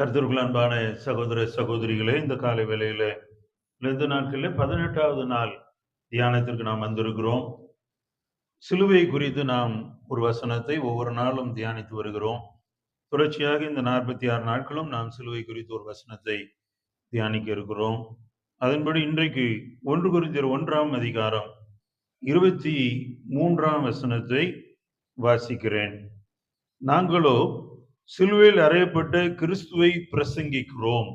கர்த்தருக்குள் அன்பான சகோதர சகோதரிகளே இந்த காலை வேளையில இந்த நாட்களில் பதினெட்டாவது நாள் தியானத்திற்கு நாம் வந்திருக்கிறோம். சிலுவை குறித்து நாம் ஒரு வசனத்தை ஒவ்வொரு நாளும் தியானித்து வருகிறோம். தொடர்ச்சியாக இந்த நாற்பத்தி ஆறு நாட்களும் நாம் சிலுவை குறித்து ஒரு வசனத்தை தியானிக்க இருக்கிறோம். அதன்படி இன்றைக்கு ஒன்று குறித்தர் ஒன்றாம் அதிகாரம் இருபத்தி மூன்றாம் வசனத்தை வாசிக்கிறேன். நாங்களோ சிலுவையில் அறையப்பட்ட கிறிஸ்துவை பிரசங்கிக்கிறோம்.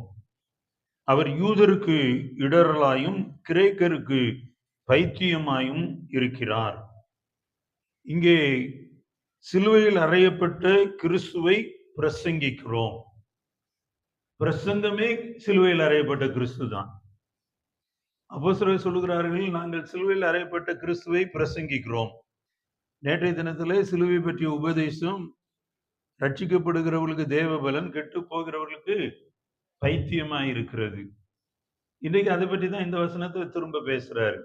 அவர் யூதருக்கு இடரலாயும் கிரேக்கருக்கு பைத்தியமாயும் இருக்கிறார். இங்கே சிலுவையில் அறையப்பட்ட கிறிஸ்துவை பிரசங்கிக்கிறோம். பிரசங்கமே சிலுவையில் அறையப்பட்ட கிறிஸ்து தான். அப்போ சொல்லுகிறார்கள் நாங்கள் சிலுவையில் அறையப்பட்ட கிறிஸ்துவை பிரசங்கிக்கிறோம். நேற்றைய தினத்திலே சிலுவை பற்றிய உபதேசம் ரட்சிக்கப்படுகிறவர்களுக்கு தேவ பலன் கெட்டு போகிறவர்களுக்கு பைத்தியமாக இருக்கிறது. இன்றைக்கு அதை பற்றி தான் இந்த வசனத்தை திரும்ப பேசுறாரு.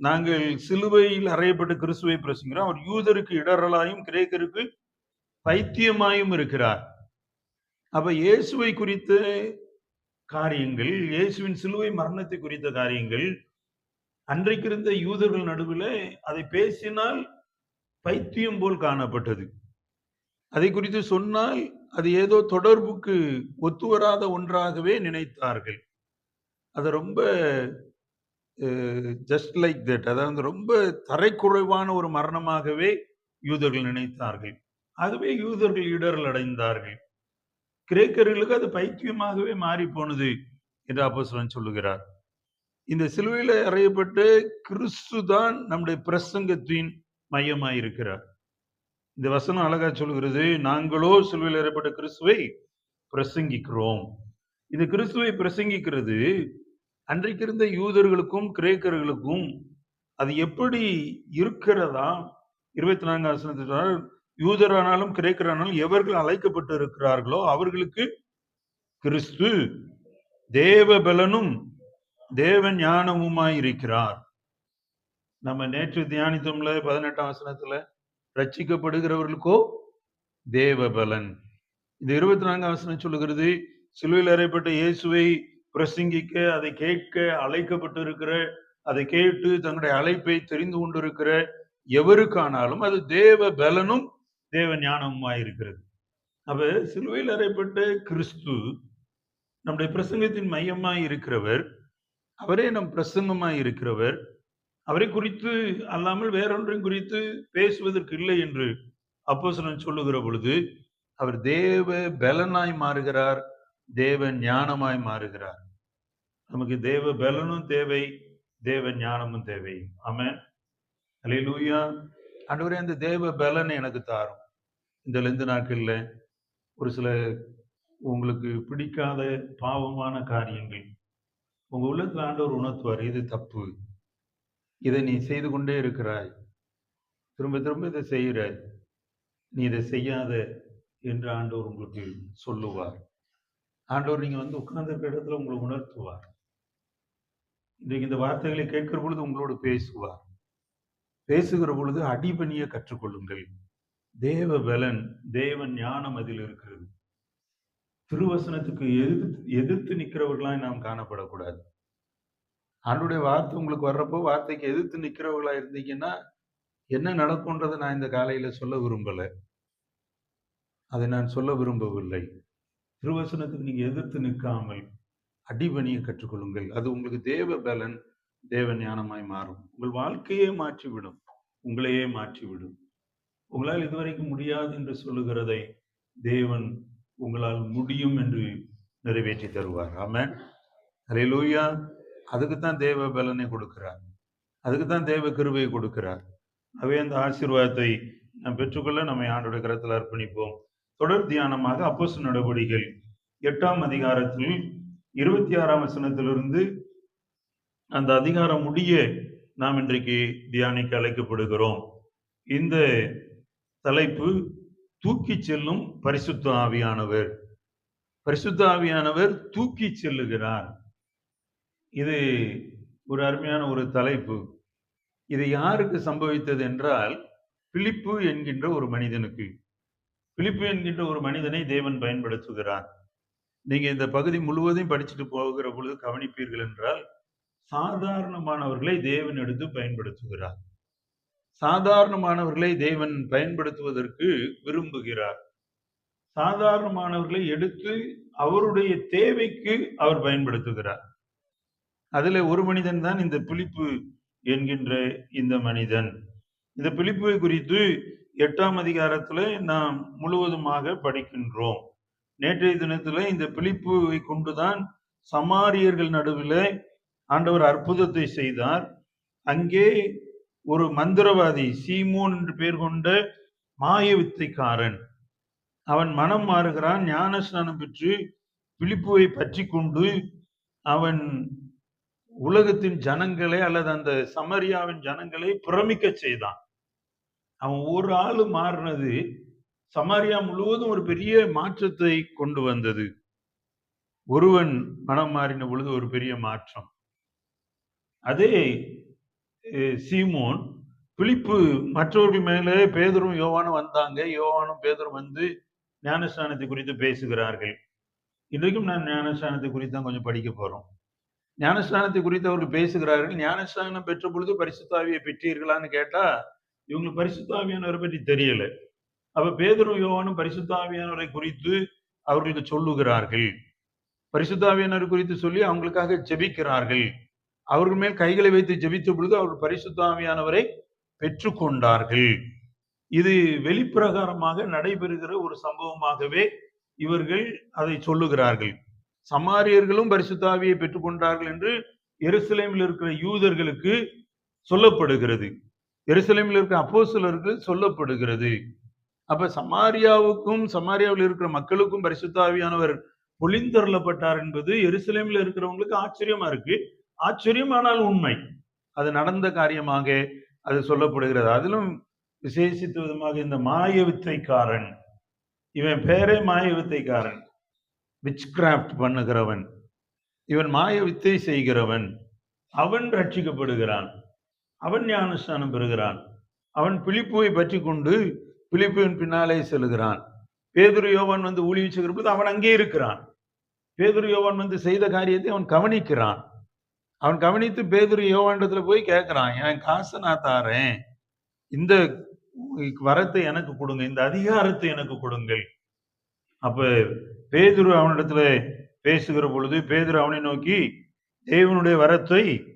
நாங்கள் சிலுவையில் அறையப்பட்ட கிறிஸ்துவை பிரசங்கிறோம் அவர் யூதருக்கு இடரலாயும் கிரேக்கருக்கு பைத்தியமாயும் இருக்கிறார். அப்ப இயேசுவை குறித்த காரியங்கள் இயேசுவின் சிலுவை மரணத்தை குறித்த காரியங்கள் அன்றைக்கு இருந்த யூதர்கள் நடுவில் அதை பேசினால் பைத்தியம் போல் காணப்பட்டது. அதை குறித்து சொன்னால் அது ஏதோ தொடர்புக்கு ஒத்து வராத ஒன்றாகவே நினைத்தார்கள். அது ரொம்ப ஜஸ்ட் லைக் தட் அதாவது ரொம்ப தரைக்குறைவான ஒரு மரணமாகவே யூதர்கள் நினைத்தார்கள். ஆகவே யூதர்கள் இடர்கள் அடைந்தார்கள். கிரேக்கர்களுக்கு அது பைத்தியமாகவே மாறி போனது என்று அப்போஸ்தலன் சொல்லுகிறார். இந்த சிலுவையில் அறையப்பட்டு கிறிஸ்து தான் நம்முடைய பிரசங்கத்தின் மையமாயிருக்கிறார். இந்த வசனம் அழகா சொல்கிறது நாங்களோ சிலுவையில் ஏற்பட்ட கிறிஸ்துவை பிரசங்கிக்கிறோம். இந்த கிறிஸ்துவை பிரசங்கிக்கிறது அன்றைக்கு இருந்த யூதர்களுக்கும் கிரேக்கர்களுக்கும் அது எப்படி இருக்கிறதா? இருபத்தி நான்காம் வசனத்தினால் யூதரானாலும் கிரேக்கரானாலும் எவர்கள் அழைக்கப்பட்டு இருக்கிறார்களோ அவர்களுக்கு கிறிஸ்து தேவ பலனும் தேவ ஞானமுமாய் இருக்கிறார் நம்ம நேற்று தியானித்தோம்ல பதினெட்டாம் வசனத்துல ரட்சிக்கப்படுகிறவர்களுக்கோ தேவபலன். இந்த இருபத்தி நான்காம் வசனம் சொல்லுகிறது சிலுவையில் அறையப்பட்ட இயேசுவை பிரசங்கிக்க அதை கேட்க அழைக்கப்பட்டு இருக்கிற அதை கேட்டு தங்களுடைய அழைப்பை தெரிந்து கொண்டிருக்கிற எவருக்கானாலும் அது தேவ பலனும் தேவ ஞானமுமாயிருக்கிறது அப்ப சிலுவையில் அறையப்பட்ட கிறிஸ்து நம்முடைய பிரசங்கத்தின் மையமாய் இருக்கிறவர் அவரே நம் பிரசங்கமாய் இருக்கிறவர் அவரை குறித்து அல்லாமல் வேறொன்றையும் குறித்து பேசுவதற்கு இல்லை என்று அப்போசனன் சொல்லுகிற பொழுது அவர் தேவ பலனாய் மாறுகிறார் தேவ ஞானமாய் மாறுகிறார். நமக்கு தேவ பலனும் தேவை தேவ ஞானமும் தேவை. ஆமென். அல்லேலூயா அன்றுவரே அந்த தேவ பலனை எனக்கு தாரும். இந்த லெந்து நாட்களில் ஒரு சில உங்களுக்கு பிடிக்காத பாவமான காரியங்கள். உங்கள் உள்ளத்தில் ஆண்டவர் உணர்த்துவார் இது தப்பு. இதை நீ செய்து கொண்டே இருக்கிறாய். திரும்ப திரும்ப இதை செய்கிறாய். நீ இதை செய்யாத என்று ஆண்டவர் உங்களுக்கு சொல்லுவார். ஆண்டவர் நீங்கள் வந்து உட்கார்ந்திருக்கிற இடத்துல உங்களை உணர்த்துவார். இன்றைக்கு இந்த வார்த்தைகளை கேட்கிற பொழுது உங்களோடு பேசுவார். பேசுகிற பொழுது அடிபணிய கற்றுக்கொள்ளுங்கள். தேவ பலன் தேவ ஞானம் அதில் இருக்கிறது. திருவசனத்துக்கு எதிர்த்து எதிர்த்து நிற்கிறவர்களாய் நாம் காணப்படக்கூடாது. ஆண்டுடைய வார்த்தை உங்களுக்கு வர்றப்போ வார்த்தைக்கு எதிர்த்து நிற்கிறவர்களா இருந்தீங்கன்னா என்ன நடக்கும்ன்றதை நான் இந்த காலையில சொல்ல விரும்பல. அதை நான் சொல்ல விரும்பவில்லை. திருவசனத்துக்கு நீங்க எதிர்த்து நிற்காமல் அடிபணிய கற்றுக்கொள்ளுங்கள். அது உங்களுக்கு தேவ பலன் தேவ ஞானமாய் மாறும். உங்கள் வாழ்க்கையே மாற்றிவிடும். உங்களையே மாற்றிவிடும். உங்களால் இதுவரைக்கும் முடியாது என்று சொல்லுகிறதை தேவன் உங்களால் முடியும் என்று நிறைவேற்றி தருவார். ஆமாம் அலையிலூயா அதுக்கு தான் தேவ பலனை கொடுக்கிறார். அதுக்கு தான் தேவ கிருபையை கொடுக்கிறார். அவே அந்த ஆசீர்வாதத்தை நாம் பெற்றுக்கொள்ள நம்மை ஆண்டோட கரத்தில் அர்ப்பணிப்போம். தொடர் தியானமாக அப்போசு நடவடிக்கைகள் எட்டாம் அதிகாரத்தில் இருபத்தி ஆறாம் வசனத்திலிருந்து அந்த அதிகாரம் முடிய நாம் இன்றைக்கு தியானிக்க அழைக்கப்படுகிறோம். இந்த தலைப்பு தூக்கி செல்லும் பரிசுத்த ஆவியானவர். பரிசுத்த ஆவியானவர் தூக்கி செல்லுகிறார். இது ஒரு அருமையான ஒரு தலைப்பு. இது யாருக்கு சம்பவித்தது என்றால் பிலிப்பு என்கின்ற ஒரு மனிதனுக்கு. பிலிப்பு என்கின்ற ஒரு மனிதனை தேவன் பயன்படுத்துகிறார். நீங்க இந்த பகுதி முழுவதையும் படிச்சுட்டு போகிற பொழுது கவனிப்பீர்கள் என்றால் சாதாரணமானவர்களை தேவன் எடுத்து பயன்படுத்துகிறார். சாதாரணமானவர்களை தேவன் பயன்படுத்துவதற்கு விரும்புகிறார். சாதாரணமானவர்களை எடுத்து அவருடைய தேவைக்கு அவர் பயன்படுத்துகிறார். அதுல ஒரு மனிதன் தான் இந்த பிலிப்பு என்கின்ற இந்த மனிதன். இந்த பிலிப்புவை குறித்து எட்டாம் அதிகாரத்துல நாம் முழுவதுமாக படிக்கின்றோம். நேற்றைய தினத்துல இந்த பிலிப்புவை கொண்டுதான் சமாரியர்கள் நடுவில் ஆண்டவர் அற்புதத்தை செய்தார். அங்கே ஒரு மந்திரவாதி சீமோன் என்று பெயர் கொண்ட மாய வித்தைக்காரன் அவன் மனம் மாறுகிறான் ஞானஸ்நானம் பெற்று பிலிப்புவை பற்றி கொண்டு அவன் உலகத்தின் ஜனங்களே அல்லது அந்த சமரியாவின் ஜனங்களை பிரமிக்க செய்தான். அவன் ஒரு ஆளு மாறினது சமாரியா முழுவதும் ஒரு பெரிய மாற்றத்தை கொண்டு வந்தது. ஒருவன் மனம் மாறின பொழுது ஒரு பெரிய மாற்றம். அதே சீமோன் பிலிப்பு மற்றவர்கள் மேலே பேதரும் யோவானும் வந்தாங்க. யோவானும் பேதரும் வந்து ஞானஸ்நானத்தை குறித்து பேசுகிறார்கள். இன்றைக்கும் நான் ஞானஸ்தானத்தை குறித்து தான் கொஞ்சம் படிக்க போறோம். ஞானஸ்நானத்தை குறித்து அவர்கள் பேசுகிறார்கள். ஞானஸ்நானம் பெற்ற பொழுது பரிசுத்தாவியை பெற்றீர்களான்னு கேட்டா இவங்களுக்கு பரிசுத்தாவியானவரை பற்றி தெரியல. அப்ப பேதரும் யோவானும் பரிசுத்தாவியானவரை குறித்து அவர்களுக்கு சொல்லுகிறார்கள். பரிசுத்தாவியானவர் குறித்து சொல்லி அவங்களுக்காக ஜெபிக்கிறார்கள். அவர்கள் மேல் கைகளை வைத்து ஜெபித்த பொழுது அவர்கள் பரிசுத்தாவியானவரை பெற்றுக்கொண்டார்கள். இது வெளிப்பிரகாரமாக நடைபெறுகிற ஒரு சம்பவமாகவே இவர்கள் அதை சொல்லுகிறார்கள். சமாரியர்களும் பரிசுத்தாவியை பெற்றுக்கொண்டார்கள் என்று எருசலேமில் இருக்கிற யூதர்களுக்கு சொல்லப்படுகிறது. எருசலேமில் இருக்கிற அப்போஸ்தலருக்கு சொல்லப்படுகிறது. அப்ப சமாரியாவுக்கும் சமாரியாவில் இருக்கிற மக்களுக்கும் பரிசுத்தாவியானவர் பொழிந்தருளப்பட்டார் என்பது எருசலேமில் இருக்கிறவங்களுக்கு ஆச்சரியமா இருக்கு. ஆச்சரியமானால் உண்மை. அது நடந்த காரியமாக அது சொல்லப்படுகிறது. அதிலும் விசேஷித்த விதமாக இந்த மாய வித்தைக்காரன் இவன் பேரே மாய வித்தைக்காரன் விச் கிராஃப்ட் பண்ணுகிறவன். இவன் மாய வித்தை செய்கிறவன். அவன் ரட்சிக்கப்படுகிறான். அவன் ஞானஸ்தானம் பெறுகிறான். அவன் பிலிப்புவை பற்றி கொண்டு பிலிப்புவின் பின்னாலே செல்கிறான். பேதுரு யோவான் வந்து ஊழி வச்சுக்கிற பொழுது அவன் அங்கே இருக்கிறான். பேதுரு யோவான் வந்து செய்த காரியத்தை அவன் கவனிக்கிறான். அவன் கவனித்து பேதுரு யோவாண்டத்துல போய் கேட்குறான் என் காசை நான் தாரேன்? இந்த வரத்தை எனக்கு கொடுங்க இந்த அதிகாரத்தை எனக்கு கொடுங்கள். அப்போ பேதுரு அவனிடத்துல பேசுகிற பொழுது பேதுரு அவனை நோக்கி தேவனுடைய வரத்தை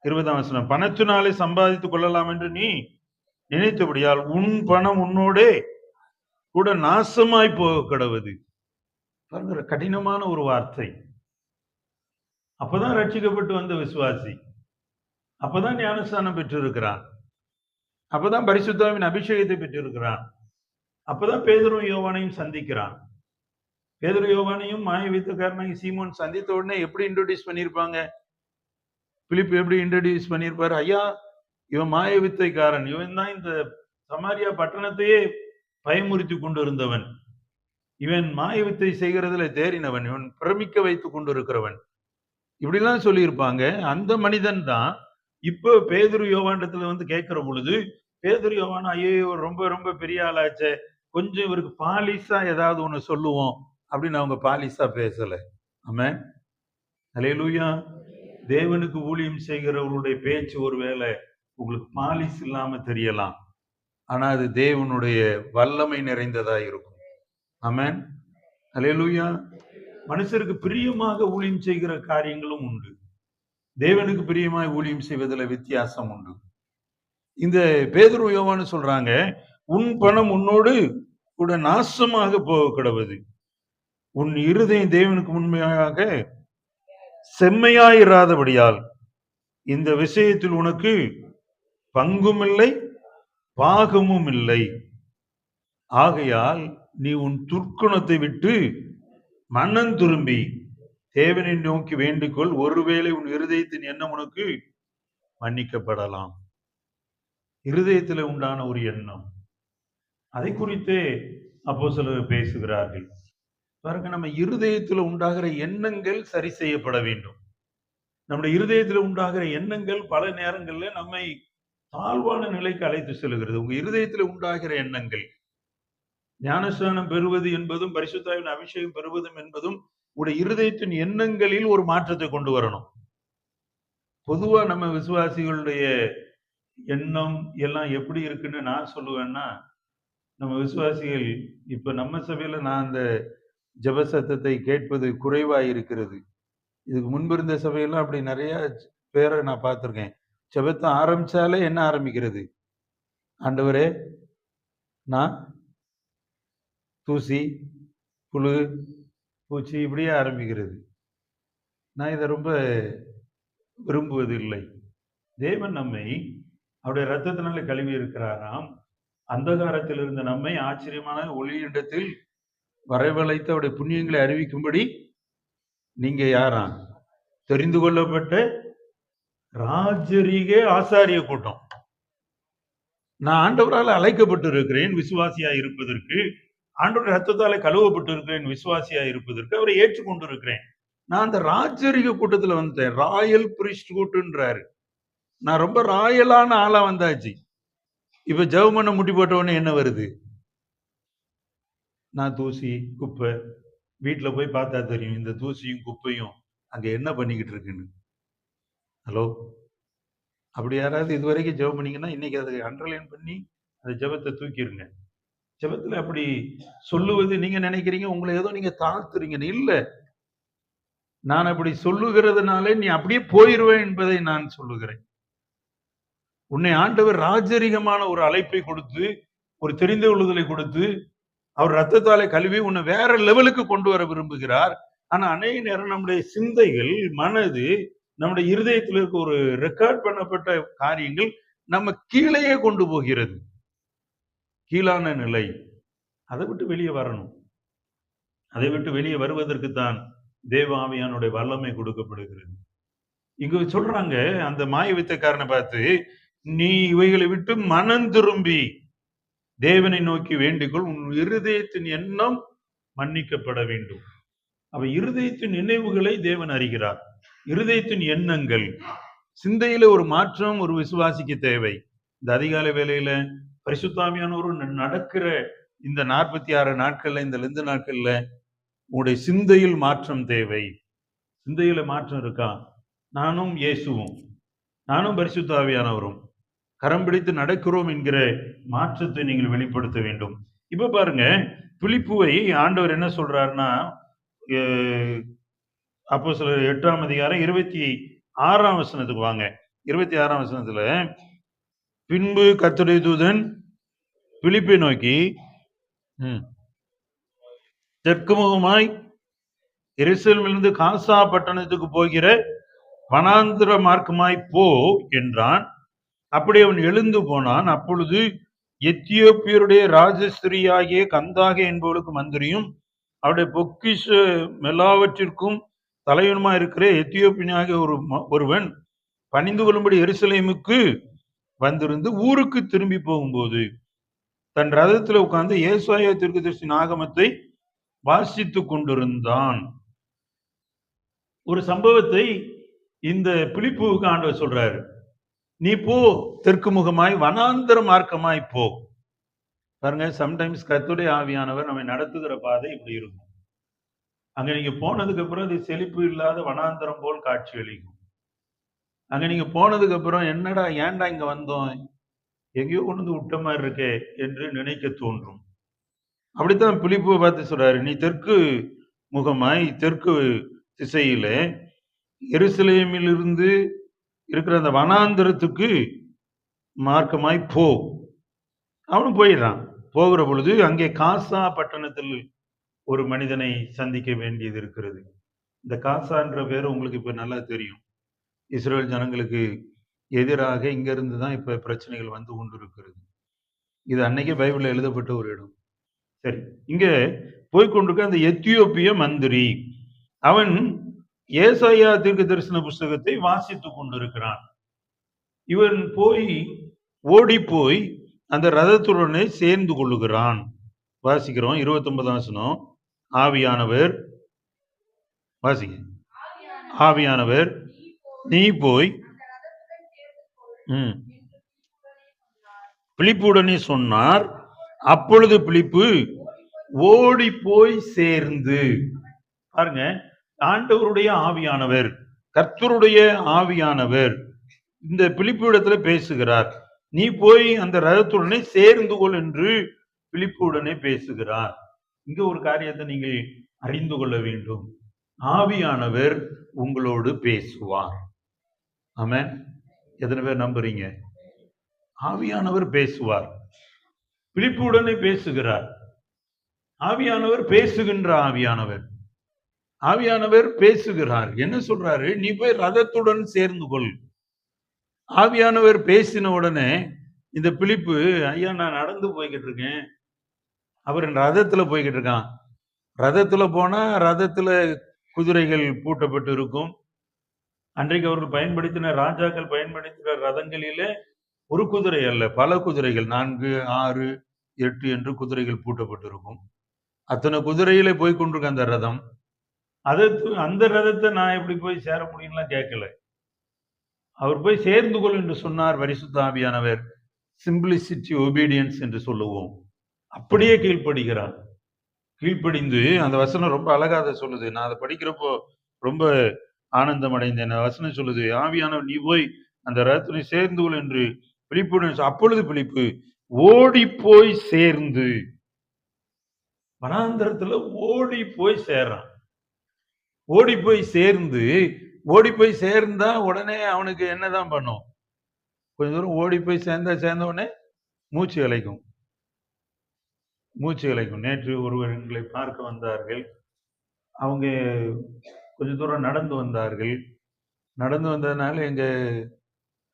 இருபதாம் வசனம் பணத்தினாலே சம்பாதித்துக் கொள்ளலாம் என்று நீ நினைத்தபடியால் உன் பணம் உன்னோடே கூட நாசமாய் போக கடவுது. பாருங்கிற கடினமான ஒரு வார்த்தை. அப்பதான் ரட்சிக்கப்பட்டு வந்த விசுவாசி. அப்பதான் ஞானஸ்தானம் பெற்றிருக்கிறான். அப்பதான் பரிசுத்தாவின் அபிஷேகத்தை பெற்றிருக்கிறான். அப்பதான் பேதுரும் யோவானையும் சந்திக்கிறான். பேதுரு யோவானையும் மாய வித்துக்காரனையும் சீமோன் சந்தித்த உடனே எப்படி இன்ட்ரோடியூஸ் பண்ணியிருப்பாங்க பிலிப் எப்படி இன்ட்ரடியூஸ் பண்ணியிருப்பாரு ஐயா இவன் மாய வித்தைக்காரன். இவன் தான் இந்த சமாரியா பட்டணத்தையே பயமுறுத்தி கொண்டு இருந்தவன் இவன் மாய வித்தை செய்கிறதுல தேறினவன். இவன் பிரமிக்க வைத்து கொண்டு இருக்கிறவன் இப்படிலாம் சொல்லியிருப்பாங்க. அந்த மனிதன் தான் இப்போ பேதுரு யோவாண்டத்துல வந்து கேட்கிற பொழுது பேதுரு யோவான் ஐயோ ரொம்ப ரொம்ப பெரிய ஆளாச்சே. கொஞ்சம் இவருக்கு பாலிசா ஏதாவது ஒண்ணு சொல்லுவோம். அப்படின்னு அவங்க பாலிசா பேசலை. ஆமென். அலையலூயா தேவனுக்கு ஊழியம் செய்கிறவருடைய பேச்சு ஒருவேளை உங்களுக்கு பாலிஸ் இல்லாம தெரியலாம். ஆனா அது தேவனுடைய வல்லமை நிறைந்ததா இருக்கும். ஆமேன். அலையலூயா மனுஷருக்கு பிரியமாக ஊழியம் செய்கிற காரியங்களும் உண்டு. தேவனுக்கு பிரியமாய் ஊழியம் செய்வதில் வித்தியாசம் உண்டு. இந்த பேதுரு யோவான்னு சொல்றாங்க உன் பணம் உன்னோடு கூட நாசமாக போக கிடவது உன் இருதயம் தேவனுக்கு உண்மையாக செம்மையாயிராதபடியால் இந்த விஷயத்தில் உனக்கு பங்கும் இல்லை பாகமும் இல்லை ஆகையால் நீ உன் துர்க்குணத்தை விட்டு மன்னன் திரும்பி தேவனை நோக்கி வேண்டுகொள் ஒருவேளை உன் இருதயத்தின் எண்ணம் உனக்கு மன்னிக்கப்படலாம். இருதயத்தில் உண்டான ஒரு எண்ணம். அதை குறித்தே அப்போ சிலர் பேசுகிறார்கள். பாருங்க நம்ம இருதயத்துல உண்டாகிற எண்ணங்கள் சரி செய்யப்பட வேண்டும். நம்முடைய இருதயத்துல உண்டாகிற எண்ணங்கள் பல நேரங்கள்ல நம்மை தாழ்வான நிலைக்கு அழைத்து செல்கிறது. உங்க இருதயத்துல உண்டாகிற எண்ணங்கள். ஞானஸ்தானம் பெறுவது என்பதும் பரிசுத்தாவின் அபிஷேகம் பெறுவதும் என்பதும் உடைய இருதயத்தின் எண்ணங்களில் ஒரு மாற்றத்தை கொண்டு வரணும். பொதுவா நம்ம விசுவாசிகளுடைய எண்ணம் எல்லாம் எப்படி இருக்குன்னு நான் சொல்லுவேன்னா நம்ம விசுவாசிகள் இப்ப நம்ம சபையில நான் அந்த ஜெப சத்தத்தை கேட்பது குறைவாக இருக்கிறது இதுக்கு முன்பிருந்த சபையெல்லாம் அப்படி நிறைய பேரை நான் பார்த்துருக்கேன். ஜபத்தை ஆரம்பித்தாலே என்ன ஆரம்பிக்கிறது? ஆண்டவரே நான் தூசி புழு பூச்சி இப்படியே ஆரம்பிக்கிறது. நான் இதை ரொம்ப விரும்புவதில்லை. தேவன் நம்மை அவருடைய ரத்தத்தினால கழுவி இருக்கிறாராம் அந்தகாரத்தில் இருந்த நம்மை ஆச்சரியமான ஒளியிடத்தில் வரவழைத்து அவருடைய புண்ணியங்களை அறிவிக்கும்படி நீங்க யாரா? தெரிந்து கொள்ளப்பட்ட ராஜரீக ஆசாரிய கூட்டம். நான் ஆண்டவரால் அழைக்கப்பட்டு இருக்கிறேன் விசுவாசியா இருப்பதற்கு. ஆண்டவர் ரத்தத்தால கழுவப்பட்டு இருக்கிறேன் விசுவாசியா இருப்பதற்கு. அவரை ஏற்றுக்கொண்டு இருக்கிறேன் நான் அந்த ராஜரிக கூட்டத்துல வந்துட்டேன் ராயல் பிரிஸ்ட் கூட்டுன்றாரு. நான் ரொம்ப ராயலான ஆளா வந்தாச்சு. இப்ப ஜெவமண்ண முட்டி போட்டவொடனே என்ன வருது? நான் தூசி குப்பை வீட்டில் போய் பார்த்தா தெரியும் இந்த தூசியும் குப்பையும் அங்கே என்ன பண்ணிக்கிட்டு இருக்குன்னு. ஹலோ? அப்படி யாராவது இது வரைக்கும் ஜெபம் பண்ணீங்கன்னா இன்னைக்கு அதை அண்டர்லைன் பண்ணி அந்த ஜெபத்தை தூக்கிடுங்க ஜெபத்தில் அப்படி சொல்லுவது நீங்க நினைக்கிறீங்க உங்களை ஏதோ நீங்க தாழ்த்துறீங்கன்னு இல்லை. நான் அப்படி சொல்லுகிறதுனாலே நீ அப்படியே போயிடுவேன் என்பதை நான் சொல்லுகிறேன். உன்னை ஆண்டவர் ராஜரிகமான ஒரு அழைப்பை கொடுத்து ஒரு தெரிந்து கொள்ளுதலை கொடுத்து அவர் ரத்தத்தாலே கழுவி உன்னை வேற லெவலுக்கு கொண்டு வர விரும்புகிறார். ஆனா அநேக நேரம் நம்முடைய சிந்தைகள் மனது நம்முடைய இருதயத்தில் இருக்க ஒரு ரெக்கார்ட் பண்ணப்பட்ட காரியங்கள் நம்ம கீழேயே கொண்டு போகிறது. கீழான நிலை. அதை விட்டு வெளியே வரணும். அதை விட்டு வெளியே வருவதற்கு தான் தேவாவியானுடைய வல்லமை கொடுக்கப்படுகிறது. இங்க சொல்றாங்க அந்த மாய வித்தக்காரனை பார்த்து நீ இவைகளை விட்டு மனம் திரும்பி தேவனை நோக்கி வேண்டிக்கொள் உன் இருதயத்தின் எண்ணம் மன்னிக்கப்பட வேண்டும். அவ இருதயத்தின் நினைவுகளை தேவன் அறிகிறார். இருதயத்தின் எண்ணங்கள். சிந்தையில ஒரு மாற்றம் ஒரு விசுவாசிக்கு தேவை. இந்த அதிகாலை வேலையில பரிசுத்தாமியானோரு நடக்கிற இந்த நாற்பத்தி ஆறு நாட்கள்ல இந்த லெந்து நாட்கள்ல உங்களுடைய சிந்தையில் மாற்றம் தேவை. சிந்தையில மாற்றம் இருக்கா? நானும் இயேசுவும். நானும் பரிசுத்தாவியானவரும். கரம் பிடித்து நடக்கிறோம் என்கிற மாற்றத்தை நீங்கள் வெளிப்படுத்த வேண்டும். இப்ப பாருங்க பிலிப்புவை ஆண்டவர் என்ன சொல்றாருன்னா அப்போ சில எட்டாம் அதிகாரம் இருபத்தி ஆறாம் வசனத்துக்கு வாங்க. இருபத்தி ஆறாம் வசனத்துல பின்பு கர்த்தருடைய தூதன் பிலிப்பை நோக்கி ம், தெற்கு முகமாய் எருசலேமிலிருந்து காசா பட்டணத்துக்கு போகிற வனாந்திர மார்க்கமாய் போ என்றான். அப்படி அவன் எழுந்து போனான். அப்பொழுது எத்தியோப்பியருடைய ராஜஸ்திரியாகிய கந்தாக என்பவளுக்கு மந்திரியும் அவருடைய பொக்கிஷ மெல்லாவற்றிற்கும் தலைவனுமா இருக்கிற எத்தியோப்பியனாகிய ஒரு ஒருவன் பணிந்து கொள்ளும்படி எருசலேமுக்கு வந்திருந்து ஊருக்கு திரும்பி போகும்போது தன் ரதத்துல உட்கார்ந்து ஏசாயா தீர்க்கதரிசி நாகமத்தை வாசித்துக் கொண்டிருந்தான். ஒரு சம்பவத்தை இந்த பிலிப்புவுக்கு ஆண்டவர் சொல்றாரு. நீ போ தெற்கு முகமாய் வனாந்தர மார்க்கமாய் போ. பாருங்க சம்டைம்ஸ் கத்துடைய ஆவியானவர் நம்மை நடத்துகிற பாதை இப்படி இருக்கும். அங்க நீங்க போனதுக்கு அப்புறம் இது செழிப்பு இல்லாத வனாந்தரம் போல் காட்சி அளிக்கும் அங்க நீங்க போனதுக்கு அப்புறம் என்னடா ஏன்டா இங்க வந்தோம்? எங்கேயோ கொண்டு வந்து விட்ட மாதிரி இருக்கே என்று நினைக்க தோன்றும். அப்படித்தான் பிலிப்புவை பார்த்து சொல்றாரு நீ தெற்கு முகமாய் தெற்கு திசையில எருசலேமிலிருந்து இருக்கிற அந்த வனாந்திரத்துக்கு மார்க்கமாய் போ. அவனும் போயிடுறான். போகிற பொழுது அங்கே காசா பட்டணத்தில் ஒரு மனிதனை சந்திக்க வேண்டியது இருக்கிறது. இந்த காசான்ற பேர் உங்களுக்கு இப்போ நல்லா தெரியும். இஸ்ரேல் ஜனங்களுக்கு எதிராக இங்கிருந்து தான் இப்போ பிரச்சனைகள் வந்து கொண்டிருக்கிறது. இது அன்னைக்கே பைபிளில் எழுதப்பட்ட ஒரு இடம். சரி இங்கே போய்கொண்டிருக்க அந்த எத்தியோப்பிய மந்திரி அவன் ஏசாயா தீர்க்க தரிசன புஸ்தகத்தை வாசித்துக் கொண்டிருக்கிறான். இவன் போய் ஓடி போய் அந்த ரதத்துடனே சேர்ந்து கொள்ளுகிறான். வாசிக்கிறோம் இருபத்தி ஒன்பதாம் ஆவியானவர் வாசிங்க. ஆவியானவர் நீ போய் ம். பிலிப்புடனே சொன்னார் அப்பொழுது பிலிப்பு ஓடி போய் சேர்ந்து. பாருங்க ஆண்டவருடைய ஆவியானவர் கர்த்தருடைய ஆவியானவர். இந்த பிலிப்பு இடத்துல பேசுகிறார். நீ போய் அந்த ரதத்துடனே சேர்ந்து கொள் என்று பிலிப்புடனே பேசுகிறார். இங்க ஒரு காரியத்தை நீங்கள் அறிந்து கொள்ள வேண்டும். ஆவியானவர் உங்களோடு பேசுவார். ஆமென். எத்தனை பேர் நம்புறீங்க? ஆவியானவர் பேசுவார். பிலிப்புடனே பேசுகிறார். ஆவியானவர் பேசுகின்ற ஆவியானவர். ஆவியானவர் பேசுகிறார். என்ன சொல்றாரு? நீ போய் ரதத்துடன் சேர்ந்து கொள். ஆவியானவர் பேசின உடனே இந்த பிழிப்பு ஐயா நான் நடந்து போய்கிட்டு இருக்கேன். அவர் ரதத்துல போய்கிட்டு இருக்கான். ரதத்துல போனா ரதத்துல குதிரைகள் பூட்டப்பட்டு இருக்கும். அன்றைக்கு அவர்கள் பயன்படுத்தின ராஜாக்கள் பயன்படுத்தின ரதங்களிலே ஒரு குதிரை அல்ல பல குதிரைகள் நான்கு ஆறு எட்டு என்று குதிரைகள் பூட்டப்பட்டிருக்கும். அத்தனை குதிரையிலே போய் கொண்டிருக்க அந்த ரதம். அதை அந்த ரதத்தை நான் எப்படி போய் சேர முடியும்லாம் கேட்கல. அவர் போய் சேர்ந்து கொள் என்று சொன்னார் பரிசுத்தாபியானவர் சிம்பிளிசிட்டி ஒபீடியன்ஸ் என்று சொல்லுவோம். அப்படியே கீழ்ப்படுகிறார். கீழ்ப்படிந்து அந்த வசனம் ரொம்ப அழகா அதை சொல்லுது. நான் அதை படிக்கிறப்போ ரொம்ப ஆனந்தம் அடைந்தேன் வசனம் சொல்லுது ஆவியானவர் நீ போய் அந்த ரதத்தினை சேர்ந்து கொள் என்று பிழிப்புடன் அப்பொழுது பிழிப்பு ஓடி போய் சேர்ந்து. வனாந்தரத்துல ஓடி போய் சேர்றான். ஓடி போய் சேர்ந்து ஓடி போய் சேர்ந்தா உடனே அவனுக்கு என்னதான் பண்ணும்? கொஞ்ச தூரம் ஓடி போய் சேர்ந்தா சேர்ந்த உடனே மூச்சு இழைக்கும் மூச்சு இழைக்கும் நேற்று ஒருவர் எங்களை பார்க்க வந்தார்கள். அவங்க கொஞ்ச தூரம் நடந்து வந்தார்கள். நடந்து வந்ததுனால எங்க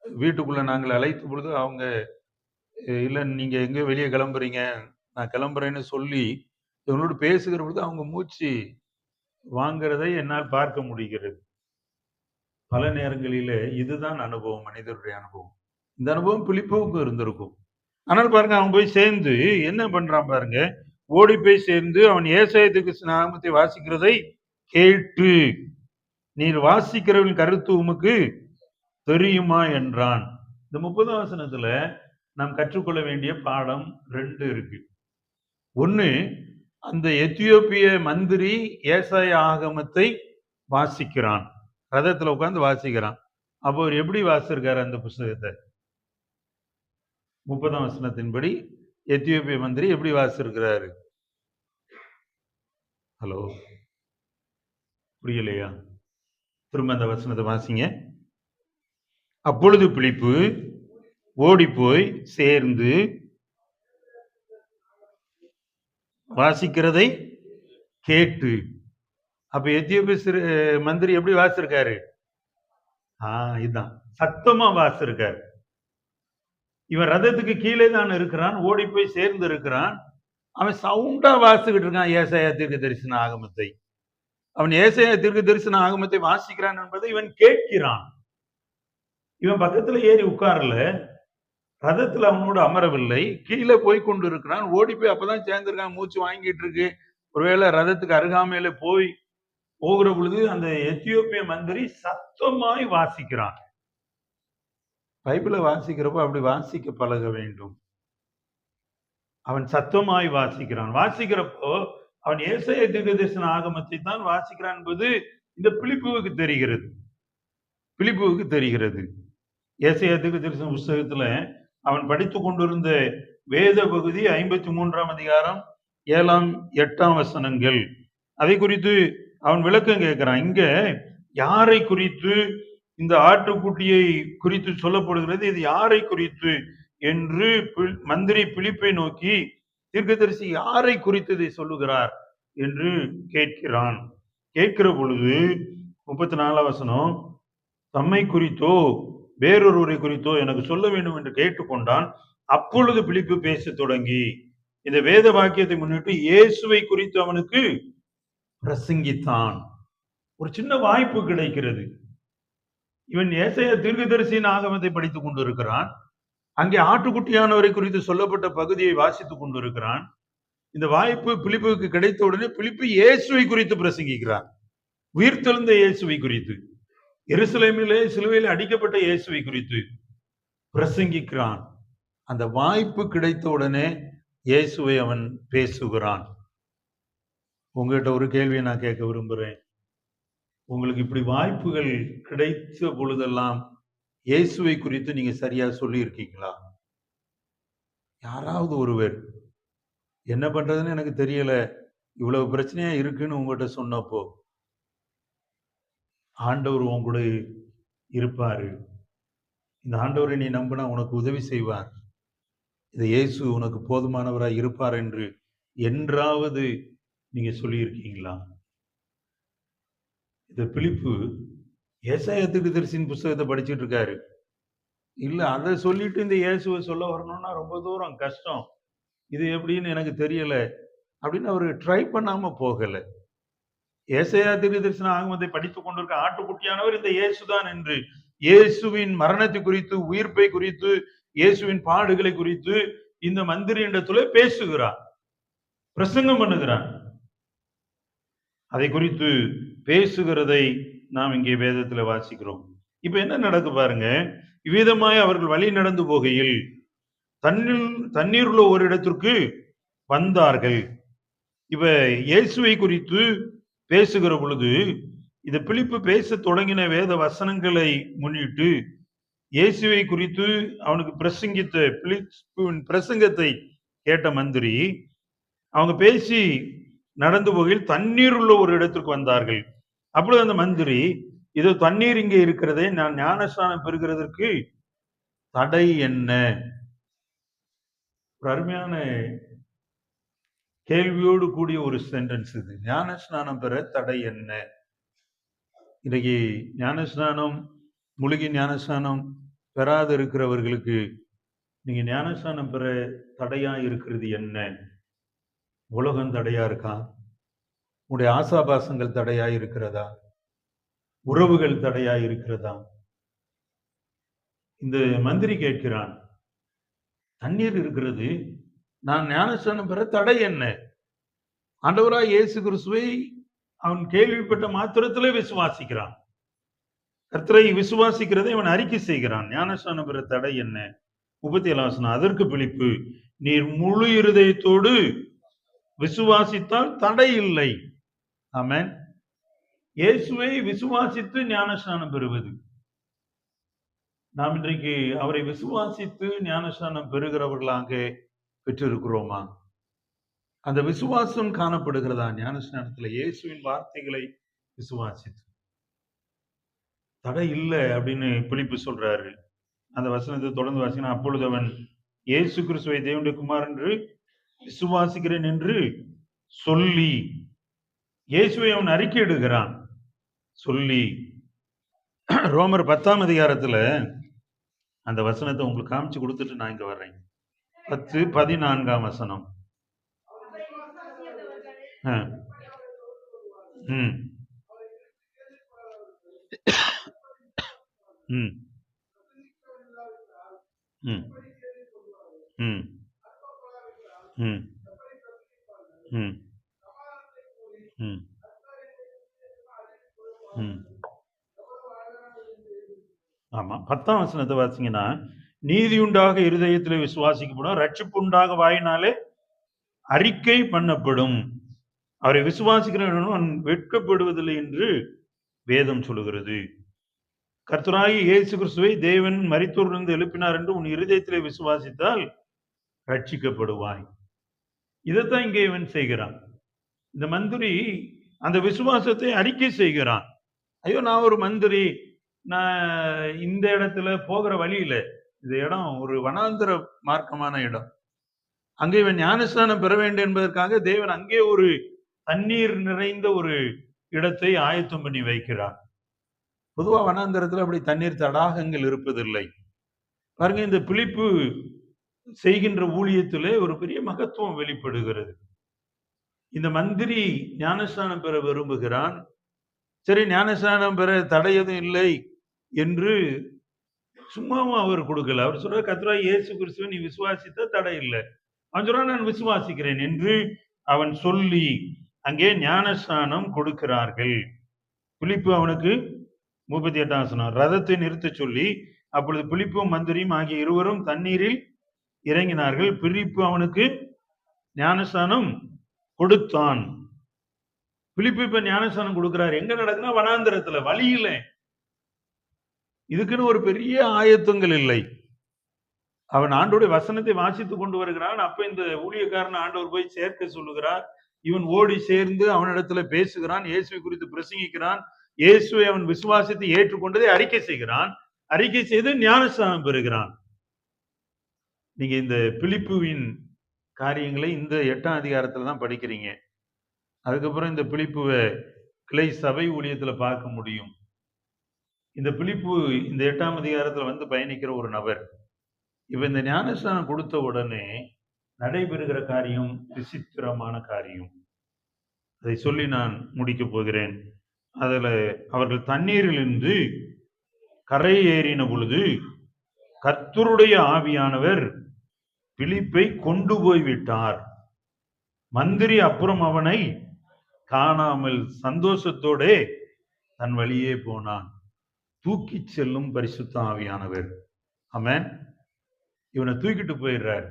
வீட்டுக்குள்ள நாங்கள் அழைத்த பொழுது அவங்க இல்லை நீங்கள் நீங்க எங்க வெளியே கிளம்புறீங்க? நான் கிளம்புறேன்னு சொல்லி இவங்களோட பேசுகிற பொழுது அவங்க மூச்சு வாங்கிறதை என்னால் பார்க்க முடிகிறது. பல நேரங்களிலே இதுதான் அனுபவம் மனிதருடைய அனுபவம். இந்த அனுபவம் பிலிப்புவுக்கு இருந்திருக்கும். ஆனால் பாருங்க அவன் போய் சேர்ந்து என்ன பண்றான் பாருங்க ஓடி போய் சேர்ந்து அவன் ஏசாயத்துக்கு நாமத்தை வாசிக்கிறதை கேட்டு நீர் வாசிக்கிறவன் கருத்து உமக்கு தெரியுமா? என்றான். இந்த முப்பதாம் வசனத்துல நாம் கற்றுக்கொள்ள வேண்டிய பாடம் ரெண்டு இருக்கு. ஒண்ணு அந்த எத்தியோப்பிய மந்திரி ஏசாய ஆகமத்தை வாசிக்கிறான். ரதத்தில் உட்காந்து வாசிக்கிறான். அப்போ அவர் எப்படி வாசிச்சிருக்காரு அந்த புஸ்தகத்தை? முப்பதாம் வசனத்தின்படி எத்தியோப்பிய மந்திரி எப்படி வாசிருக்கிறாரு ஹலோ. புரியலையா? திரும்ப அந்த வசனத்தை வாசிங்க. அப்பொழுது பிழிப்பு ஓடிப்போய் சேர்ந்து வாசிக்கிறதை கேட்டு. அப்ப எத்தியோப்பிய சிறு மந்திரி எப்படி வாசிருக்காரு ஆஹ் இதுதான் சத்தமா வாசிருக்காரு இவன் ரதத்துக்கு கீழே தான் இருக்கிறான் ஓடி போய் சேர்ந்து இருக்கிறான். அவன் சவுண்டா வாசிக்கிட்டு இருக்கான் ஏசையா தீர்க்க தரிசன ஆகமத்தை. அவன் ஏசாயா தீர்க்க தரிசன ஆகமத்தை வாசிக்கிறான் என்பதை இவன் கேட்கிறான். இவன் பக்கத்துல ஏறி உட்காரல. ரதத்துல அவனோடு அமரவில்லை. கீழே போய் கொண்டு இருக்கிறான் ஓடி போய் அப்பதான் சேர்ந்திருக்கான். மூச்சு வாங்கிட்டு இருக்கு. ஒருவேளை ரதத்துக்கு அருகாமையில போய் போகிற பொழுது அந்த எத்தியோப்பிய மந்திரி சத்தமாய் வாசிக்கிறான். பைபிளை வாசிக்கிறப்போ அப்படி வாசிக்க பழக வேண்டும். அவன் சத்தமாய் வாசிக்கிறான். வாசிக்கிறப்போ அவன் ஏசைய தீர்க்கதரிசன ஆகமத்தை தான் வாசிக்கிறான் என்பது இந்த பிலிப்புவுக்கு தெரிகிறது. பிலிப்புவுக்கு தெரிகிறது. ஏசைய தீர்க்கதரிசன புஸ்தகத்துல அவன் படித்து கொண்டிருந்த வேத பகுதி ஐம்பத்தி மூன்றாம் அதிகாரம் ஏழாம் எட்டாம் வசனங்கள். அதை குறித்து அவன் விளக்கம் கேட்கிறான். இங்க யாரை குறித்து இந்த ஆட்டுக்குட்டியை குறித்து சொல்லப்படுகிறது இது யாரை குறித்து என்று மந்திரி பிலிப்பை நோக்கி தீர்க்கதரிசி யாரை குறித்து இதை சொல்லுகிறார் என்று கேட்கிறான். கேட்கிற பொழுது முப்பத்தி நாலாம் வசனம் தம்மை குறித்தோ வேறொருவரை குறித்தோ எனக்கு சொல்ல வேண்டும் என்று கேட்டுக்கொண்டான். அப்பொழுது பிலிப்பு பேசத் தொடங்கி இந்த வேத வாக்கியத்தை முன்னிட்டு இயேசுவை குறித்து அவனுக்கு பிரசங்கித்தான். ஒரு சின்ன வாய்ப்பு கிடைக்கிறது. இவன் ஏசைய தீர்க்கதரிசியின் ஆகமத்தை படித்துக் கொண்டிருக்கிறான். அங்கே ஆட்டுக்குட்டியானவரை குறித்து சொல்லப்பட்ட பகுதியை வாசித்துக் கொண்டிருக்கிறான். இந்த வாய்ப்பு பிலிப்புக்கு கிடைத்த உடனே பிலிப்பு இயேசுவை குறித்து பிரசங்கிக்கிறான் உயிர்த்தெழுந்த இயேசுவை குறித்து. எருசலேமிலே சிலுவையில் அடிக்கப்பட்ட இயேசுவை குறித்து பிரசங்கிக்கிறான். அந்த வாய்ப்பு கிடைத்த உடனே இயேசுவை அவன் பேசுகிறான். உங்ககிட்ட ஒரு கேள்வியை நான் கேட்க விரும்புகிறேன் உங்களுக்கு இப்படி வாய்ப்புகள் கிடைத்த பொழுதெல்லாம் இயேசுவை குறித்து நீங்க சரியா சொல்லியிருக்கீங்களா? யாராவது ஒருவர் என்ன பண்றதுன்னு எனக்கு தெரியல. இவ்வளவு பிரச்சனையா இருக்குன்னு உங்கள்கிட்ட சொன்னப்போ ஆண்டவர் உன் கூட இருப்பார். இந்த ஆண்டவரை நீ நம்பினா உனக்கு உதவி செய்வார். இந்த இயேசு உனக்கு போதுமானவராக இருப்பார் என்று என்றாவது நீங்கள் சொல்லியிருக்கீங்களா? இந்த பிலிப்பு ஏசாய தீர்க்கதரிசியின் புஸ்தகத்தை படிச்சுட்டு இருக்காரு. இல்லை அதை சொல்லிட்டு இந்த இயேசுவை சொல்ல வரணும்னா ரொம்ப தூரம் கஷ்டம். இது எப்படின்னு எனக்கு தெரியலை. அப்படின்னு அவர் ட்ரை பண்ணாமல் போகலை. ஏசையா தீர்க்கதரிசன ஆகமத்தை படித்துக் கொண்டிருக்க ஆட்டுக்குட்டியானவர் இந்த இயேசுதான் என்று. இயேசுவின் மரணத்தை குறித்து உயிர்ப்பை குறித்து இயேசுவின் பாடுகளை குறித்து இந்த மந்திரி இடத்துல பேசுகிறார். பிரசங்கம் பண்ணுகிறார். அதை குறித்து பேசுகிறதை நாம் இங்கே வேதத்துல வாசிக்கிறோம். இப்ப என்ன நடக்கு பாருங்க? இவ்விதமாய் அவர்கள் வழி நடந்து போகையில் தண்ணீர் தண்ணீர் உள்ள ஒரு இடத்திற்கு வந்தார்கள். இப்ப இயேசுவை குறித்து பேசுகிற பொழுது இந்த பிலிப்பு பேச தொடங்கின வேத வசனங்களை முன்னிட்டு இயேசுவை குறித்து அவனுக்கு பிரசங்கித்த பிலிப்பின் பிரசங்கத்தை கேட்ட மந்திரி அவங்க பேசி நடந்து போகையில் தண்ணீர் உள்ள ஒரு இடத்திற்கு வந்தார்கள். அப்பொழுது அந்த மந்திரி இதோ தண்ணீர் இங்கே இருக்கிறதே நான் ஞானஸ்தானம் பெறுகிறதற்கு தடை என்ன? ஒரு அருமையான கேள்வியோடு கூடிய ஒரு சென்டென்ஸ் இது. ஞானஸ்நானம் பெற தடை என்ன? இன்றைக்கு ஞானஸ்நானம் முழுகி ஞானஸ்நானம் பெறாது இருக்கிறவர்களுக்கு நீங்க ஞானஸ்நானம் பெற தடையா இருக்கிறது என்ன? உலகம் தடையா இருக்கா? உங்களுடைய ஆசாபாசங்கள் தடையா இருக்கிறதா? உறவுகள் தடையா இருக்கிறதா? இந்த மந்திரி கேட்கிறான் தண்ணீர் இருக்கிறது நான் ஞானஸ்தானம் பெற தடை என்ன? ஆண்டவராய் இயேசு கிறிஸ்துவை அவன் கேள்விப்பட்ட மாத்திரத்திலே விசுவாசிக்கிறான். கர்த்தரை விசுவாசிக்கிறதை அவன் அறிக்கை செய்கிறான். ஞானஸ்தானம் பெற தடை என்ன? முப்பத்தி ஏழாம் அதற்கு பிழிப்பு நீர் முழு இருதயத்தோடு விசுவாசித்தால் தடை இல்லை. ஆமேன். இயேசுவை விசுவாசித்து ஞானஸ்நானம் பெறுவது. நாம் இன்றைக்கு அவரை விசுவாசித்து ஞானஸ்நானம் பெறுகிறவர்களாக பெற்றிருக்கிறோமா? அந்த விசுவாசம் காணப்படுகிறதா? ஞானஸ்நானத்தில் இயேசுவின் வார்த்தைகளை விசுவாசித்து. தடை இல்லை அப்படின்னு பிலிப்பு சொல்றாரு. அந்த வசனத்தை தொடர்ந்து வாசிக்கணும். அப்பொழுது அவன் இயேசு கிறிஸ்துவை தேவனுடைய குமார் என்று விசுவாசிக்கிறேன் என்று சொல்லி இயேசுவை அவன் அறிக்கை இடுகிறான் சொல்லி ரோமர் பத்தாம் அதிகாரத்துல அந்த வசனத்தை உங்களுக்கு காமிச்சு கொடுத்துட்டு நான் இங்க வர்றேன். பத்து பதினான்காம் வசனம். ஆ. ம். ம். ம். ம். ம். ம். ம். ம். ஆமா. பத்தாம் வசனத்தை வாசிங்கன்னா நீதியுண்டாக இருதயத்தில் விசுவாசிக்கப்படும். ரட்சிப்பு உண்டாக வாயினாலே அறிக்கை பண்ணப்படும். அவரை விசுவாசிக்கிறவன் வெட்கப்படுவதில்லை என்று வேதம் சொல்லுகிறது. கர்த்தராகி இயேசு கிறிஸ்துவை தேவன் மரித்தோரிலிருந்து எழுப்பினார் என்று உன் இருதயத்திலே விசுவாசித்தால் ரட்சிக்கப்படுவாய் இதைத்தான் இங்கே இவன் செய்கிறான். இந்த மந்திரி அந்த விசுவாசத்தை அறிக்கை செய்கிறான். ஐயோ நான் ஒரு மந்திரி. நான் இந்த இடத்துல போகிற வழியில இந்த இடம் ஒரு வனாந்தர மார்க்கமான இடம். அங்கே இவன் ஞானஸ்தானம் பெற வேண்டும் என்பதற்காக தேவன் அங்கே ஒரு தண்ணீர் நிறைந்த ஒரு இடத்தை ஆயத்தம் பண்ணி வைக்கிறார். பொதுவாக வனாந்திரத்தில் அப்படி தண்ணீர் தடாகங்கள் இருப்பதில்லை. பாருங்க இந்த பிழிப்பு செய்கின்ற ஊழியத்திலே ஒரு பெரிய மகத்துவம் வெளிப்படுகிறது. இந்த மந்திரி ஞானஸ்தானம் பெற விரும்புகிறான். சரி ஞானஸ்தானம் பெற தடை எதுவும் இல்லை என்று சும்மாவும் அவர் கொடுக்கல. அவர் சொல்ற கத்ரா இயேசு கிறிஸ்துவை நீ விசுவாசித்த தடை இல்லை. அவன் சொல்றான் நான் விசுவாசிக்கிறேன் என்று அவன் சொல்லி அங்கே ஞானஸ்நானம் கொடுக்கிறார்கள். பிலிப்பு அவனுக்கு முப்பத்தி எட்டாம் வசனம். ரதத்தை நிறுத்தச் சொல்லி அப்பொழுது பிலிப்பும் மந்திரியும் ஆகிய இருவரும் தண்ணீரில் இறங்கினார்கள். பிலிப்பு அவனுக்கு ஞானஸ்தானம் கொடுத்தான். பிலிப்பு இப்ப ஞானஸ்தானம் கொடுக்கிறார். எங்க நடக்குன்னா வனாந்திரத்துல வழியில இதுக்குன்னு ஒரு பெரிய ஆயத்தங்கள் இல்லை. அவன் ஆண்டோடைய வசனத்தை வாசித்து கொண்டு வருகிறான். அப்ப இந்த ஊழியக்காரன் ஆண்டவர் போய் சேர்க்க சொல்லுகிறார். இவன் ஓடி சேர்ந்து அவனிடத்துல பேசுகிறான். இயேசுவை குறித்து பிரசங்கிக்கிறான். இயேசுவை அவன் விசுவாசத்தை ஏற்றுக்கொண்டதை அறிக்கை செய்கிறான். அறிக்கை செய்து ஞானஸ்தானம் பெறுகிறான். நீங்க இந்த பிலிப்புவின் காரியங்களை இந்த எட்டாம் அதிகாரத்துல தான் படிக்கிறீங்க. அதுக்கப்புறம் இந்த பிலிப்புவை கிளை சபை ஊழியத்துல பார்க்க முடியும். இந்த பிழிப்பு இந்த எட்டாம் அதிகாரத்தில் வந்து பயணிக்கிற ஒரு நபர். இப்போ இந்த ஞானஸ்தானம் கொடுத்த உடனே நடைபெறுகிற காரியம் விசித்திரமான காரியம். அதை சொல்லி நான் முடிக்கப் போகிறேன். அதில் அவர்கள் தண்ணீரிலிருந்து கரை ஏறின பொழுது கர்த்தருடைய ஆவியானவர் பிலிப்பை கொண்டு போய் விட்டார். மந்திரி அப்புறம் அவனை காணாமல் சந்தோஷத்தோடே தன் வழியே போனான். தூக்கிச் செல்லும் பரிசுத்த ஆவியானவர். ஆமென். இவனை தூக்கிட்டு போயிடுறார்.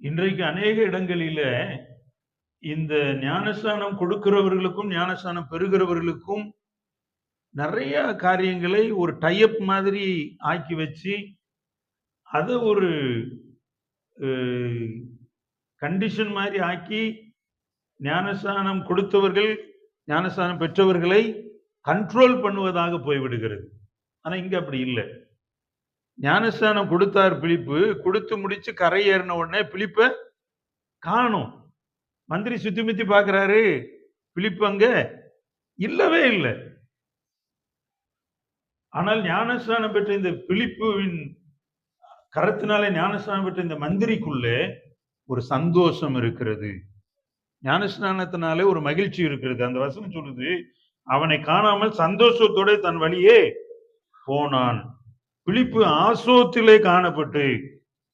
இன்றைக்கு அநேக இடங்களில இந்த ஞானஸ்தானம் கொடுக்கிறவர்களுக்கும் ஞானஸ்தானம் பெறுகிறவர்களுக்கும் நிறைய காரியங்களை ஒரு டைப் மாதிரி ஆக்கி வச்சு அதை ஒரு கண்டிஷன் மாதிரி ஆக்கி ஞானஸ்தானம் கொடுத்தவர்கள் ஞானஸ்தானம் பெற்றவர்களை கண்ட்ரோல் பண்ணுவதாக போய்விடுகிறது. ஆனா இங்கே அப்படி இல்லை. ஞானஸ்தானம் கொடுத்தார் பிலிப்பு கொடுத்து முடிச்சு கரை ஏறின உடனே பிழிப்பை காணும். மந்திரி சுத்தி முத்தி பார்க்குறாரு. பிலிப்பு அங்கே இல்லவே இல்லை. ஆனால் ஞானஸ்தானம் பெற்ற இந்த பிலிப்புவின் கரத்தினாலே ஞானஸ்தானம் பெற்ற இந்த மந்திரிக்குள்ளே ஒரு சந்தோஷம் இருக்கிறது. ஞானஸ்நானத்தினாலே ஒரு மகிழ்ச்சி இருக்கிறது. அந்த வசனம் சொல்லுது அவனை காணாமல் சந்தோஷத்தோட தன் வழியே போனான். பிலிப்பு ஆசோத்திலே காணப்பட்டு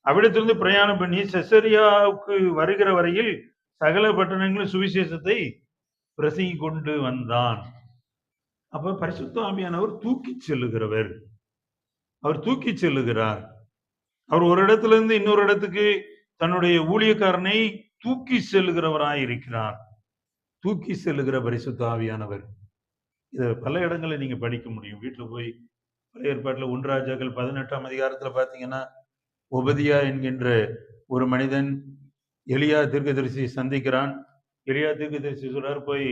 அவ்விடத்திலிருந்து பிரயாணம் பண்ணி செசரியாவுக்கு வருகிற வரையில் சகல பட்டணங்களும் சுவிசேஷத்தை பிரசங்கி கொண்டு வந்தான். அப்ப பரிசுத்தாமியானவர் தூக்கி செல்லுகிறவர். அவர் தூக்கி செல்லுகிறார். அவர் ஒரு இடத்துல இருந்து இன்னொரு இடத்துக்கு தன்னுடைய ஊழியக்காரனை தூக்கி செல்லுகிறவராய் இருக்கிறார் தூக்கி செல்லுகிற பரிசுத்தாவியானவர் ஆவியானவர். இதை பல இடங்களில் நீங்கள் படிக்க முடியும். வீட்டில் போய் பழைய ஏற்பாட்டில் ஒன்றாஜாக்கள் பதினெட்டாம் அதிகாரத்தில் பார்த்தீங்கன்னா உபதியா என்கின்ற ஒரு மனிதன் எளியா தீர்க்கதரிசி சந்திக்கிறான். எளியா தீர்க்கதரிசி சொல்கிறார் போய்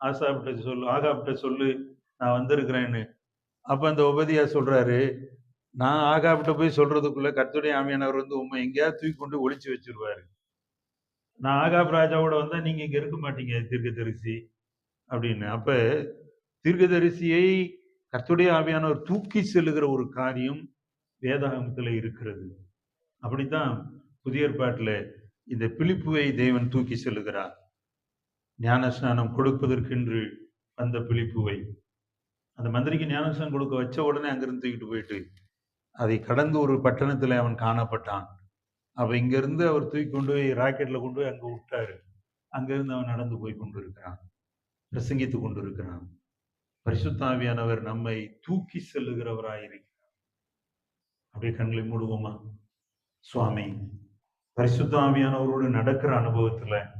ஆசாப்ட சொல்லு ஆகாப்ட சொல்லு நான் வந்திருக்கிறேன்னு. அப்போ அந்த உபதியா சொல்கிறாரு நான் ஆகாப்ட போய் சொல்கிறதுக்குள்ளே கர்த்தருடைய ஆமியானவர் வந்து உண்மை எங்கேயாவது தூக்கி கொண்டு ஒழிச்சு வச்சிருவாரு. நான் ஆகாப் ராஜாவோட வந்தால் நீங்கள் இங்கே இருக்க மாட்டீங்க தீர்க்கதரிசி. அப்படின்னு. அப்போ தீர்க்கதரிசியை கர்த்தருடைய ஆவியானவர் தூக்கி செல்லுகிற ஒரு காரியம் வேதாகமத்தில் இருக்கிறது. அப்படித்தான் புதிய ஏற்பாட்டில் இந்த பிழிப்புவை தேவன் தூக்கி செல்லுகிறார். ஞானஸ்நானம் கொடுப்பதற்கென்று வந்த பிழிப்புவை அந்த மந்திரிக்கு ஞானஸ்நானம் கொடுக்க வச்ச உடனே அங்கிருந்து தூக்கிட்டு போயிட்டு அதை கடந்து ஒரு பட்டணத்தில் அவன் காணப்பட்டான். அப்போ இங்கேருந்து அவர் தூக்கி கொண்டு போய் ராக்கெட்டில் கொண்டு போய் அங்கே விட்டாரு. அங்கேருந்து அவன் நடந்து போய் கொண்டு இருக்கிறான் பிரசங்கித்து கொண்டு இருக்கிறான் பரிசுத்தாவியானவர் நம்மை தூக்கி செல்லுகிறவராயிருக்கிறார். அப்படியே கண்களை மூடுவோமா? சுவாமி பரிசுத்தாவியானவரோடு நடக்கிற அனுபவத்துல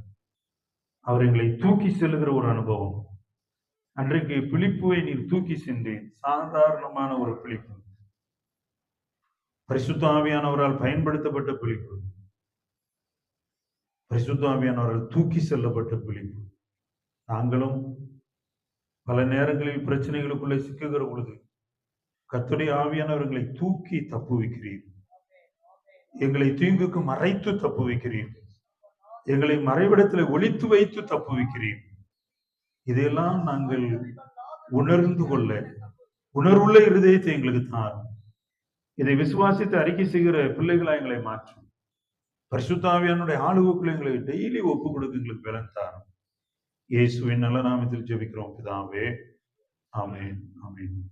அவர் எங்களை தூக்கி செல்லுகிற ஒரு அனுபவம். அன்றைக்கு பிழிப்புவை நீர் தூக்கி சென்றேன். சாதாரணமான ஒரு பிழிப்பு பரிசுத்தாவியானவரால் பயன்படுத்தப்பட்ட பிழிப்பு பரிசுத்தாவியானவரால் தூக்கி செல்லப்பட்ட பிழிப்பு நாங்களும் பல நேரங்களில் பிரச்சனைகளுக்குள்ளே சிக்குகிற பொழுது கத்துடைய ஆவியானவர்களை தூக்கி தப்புவிக்கிறீர். எங்களை தீங்குக்கு மறைத்து தப்பு வைக்கிறீர் எங்களை மறைவிடத்தில் ஒழித்து வைத்து தப்பு வைக்கிறீர் இதையெல்லாம் நாங்கள் உணர்ந்து கொள்ள உணர்வுள்ள இருதயத்தை எங்களுக்கு தாரும். இதை விசுவாசித்து அறிக்கை செய்கிற பிள்ளைகளா எங்களை மாற்றும். பரிசுத்தாவியானுடைய ஆளுவுக்குள்ள எங்களை டெய்லி ஒப்பு கொடுக்க எங்களுக்கு பலன் இயேசுவின் நல்ல நாமத்தில் ஜெபிக்கிறோம் பிதாவே. ஆமேன் ஆமேன்.